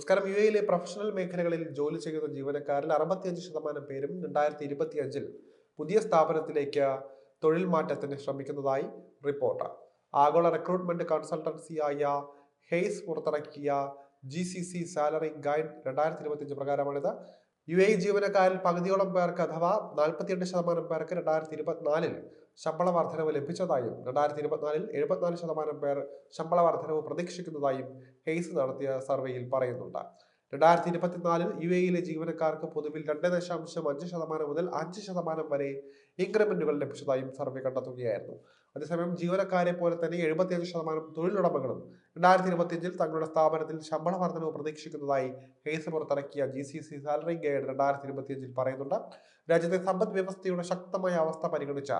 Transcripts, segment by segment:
നമസ്കാരം യു എയിലെ പ്രൊഫഷണൽ മേഖലകളിൽ ജോലി ചെയ്യുന്ന ജീവനക്കാരിൽ അറുപത്തിയഞ്ച് ശതമാനം പേരും രണ്ടായിരത്തി ഇരുപത്തി അഞ്ചിൽ പുതിയ സ്ഥാപനത്തിലേക്ക് തൊഴിൽ മാറ്റത്തിന് ശ്രമിക്കുന്നതായി റിപ്പോർട്ട്. ആഗോള റിക്രൂട്ട്മെന്റ് കൺസൾട്ടൻസിയായ ഹെയ്സ് പുറത്തിറക്കിയ G C C salary guide രണ്ടായിരത്തി ഇരുപത്തിയഞ്ച് പ്രകാരമാണിത്. യു എ ജീവനക്കാരിൽ പകുതിയോളം പേർക്ക് അഥവാ നാൽപ്പത്തിയെട്ട് ശതമാനം പേർക്ക് രണ്ടായിരത്തി ഇരുപത്തിനാലിൽ ശമ്പള വർധനവ് ലഭിച്ചതായും രണ്ടായിരത്തി ഇരുപത്തിനാലിൽ എഴുപത്തിനാല് ശതമാനം പേർ ശമ്പള വർധനവ് പ്രതീക്ഷിക്കുന്നതായും ഹെയ്സ് നടത്തിയ സർവേയിൽ പറയുന്നുണ്ട്. രണ്ടായിരത്തി ഇരുപത്തിനാലിൽ യു എയിലെ ജീവനക്കാർക്ക് പൊതുവിൽ രണ്ട് ദശാംശം അഞ്ച് ശതമാനം മുതൽ അഞ്ച് ശതമാനം വരെ ഇൻക്രിമെന്റുകൾ ലഭിച്ചതായും സർവേ കണ്ടെത്തുകയായിരുന്നു. അതേസമയം ജീവനക്കാരെ പോലെ തന്നെ എഴുപത്തിയഞ്ച് ശതമാനം തൊഴിലുടമകളും രണ്ടായിരത്തി ഇരുപത്തിയഞ്ചിൽ തങ്ങളുടെ സ്ഥാപനത്തിൽ ശമ്പള വർധനവ് പ്രതീക്ഷിക്കുന്നതായി കേസ് പുറത്തിറക്കിയ G C C salary guide രണ്ടായിരത്തി ഇരുപത്തിയഞ്ചിൽ പറയുന്നുണ്ട്. രാജ്യത്തെ സമ്പദ് വ്യവസ്ഥയുടെ ശക്തമായ അവസ്ഥ പരിഗണിച്ച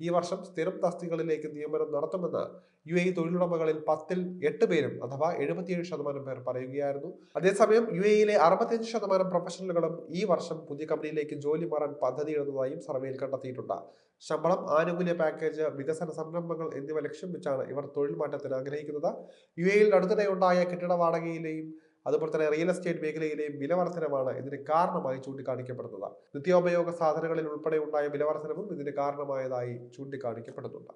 ഈ വർഷം സ്ഥിരം തസ്തികളിലേക്ക് നിയമനം നടത്തുമെന്ന് യു എ തൊഴിലുടമകളിൽ പത്തിൽ എട്ട് പേരും അഥവാ എഴുപത്തിയേഴ് ശതമാനം പേർ പറയുകയായിരുന്നു. അതേസമയം യു എയിലെ അറുപത്തിയഞ്ച് ശതമാനം പ്രൊഫഷണലുകളും ഈ വർഷം പുതിയ കമ്പനിയിലേക്ക് ജോലി മാറാൻ പദ്ധതിയിടുന്നതായും സർവേയിൽ കണ്ടെത്തിയിട്ടുണ്ട്. ശമ്പളം ആനുകൂല്യ പാക്കേജ് വികസന സംരംഭങ്ങൾ എന്നിവ ലക്ഷ്യം വെച്ചാണ് ഇവർ തൊഴിൽ മാറ്റത്തിന് ആഗ്രഹിക്കുന്നത്. യു എയിൽ അടുത്തിടെ ഉണ്ടായ കെട്ടിട വാടകയിലെയും അതുപോലെ തന്നെ റിയൽ എസ്റ്റേറ്റ് മേഖലയിലെയും വിലവർധനമാണ് ഇതിന് കാരണമായി ചൂണ്ടിക്കാണിക്കപ്പെടുന്നത്. നിത്യോപയോഗ സാധനങ്ങളിൽ ഉൾപ്പെടെ ഉണ്ടായ വിലവർധനവും ഇതിന് കാരണമായതായി ചൂണ്ടിക്കാണിക്കപ്പെടുന്നുണ്ട്.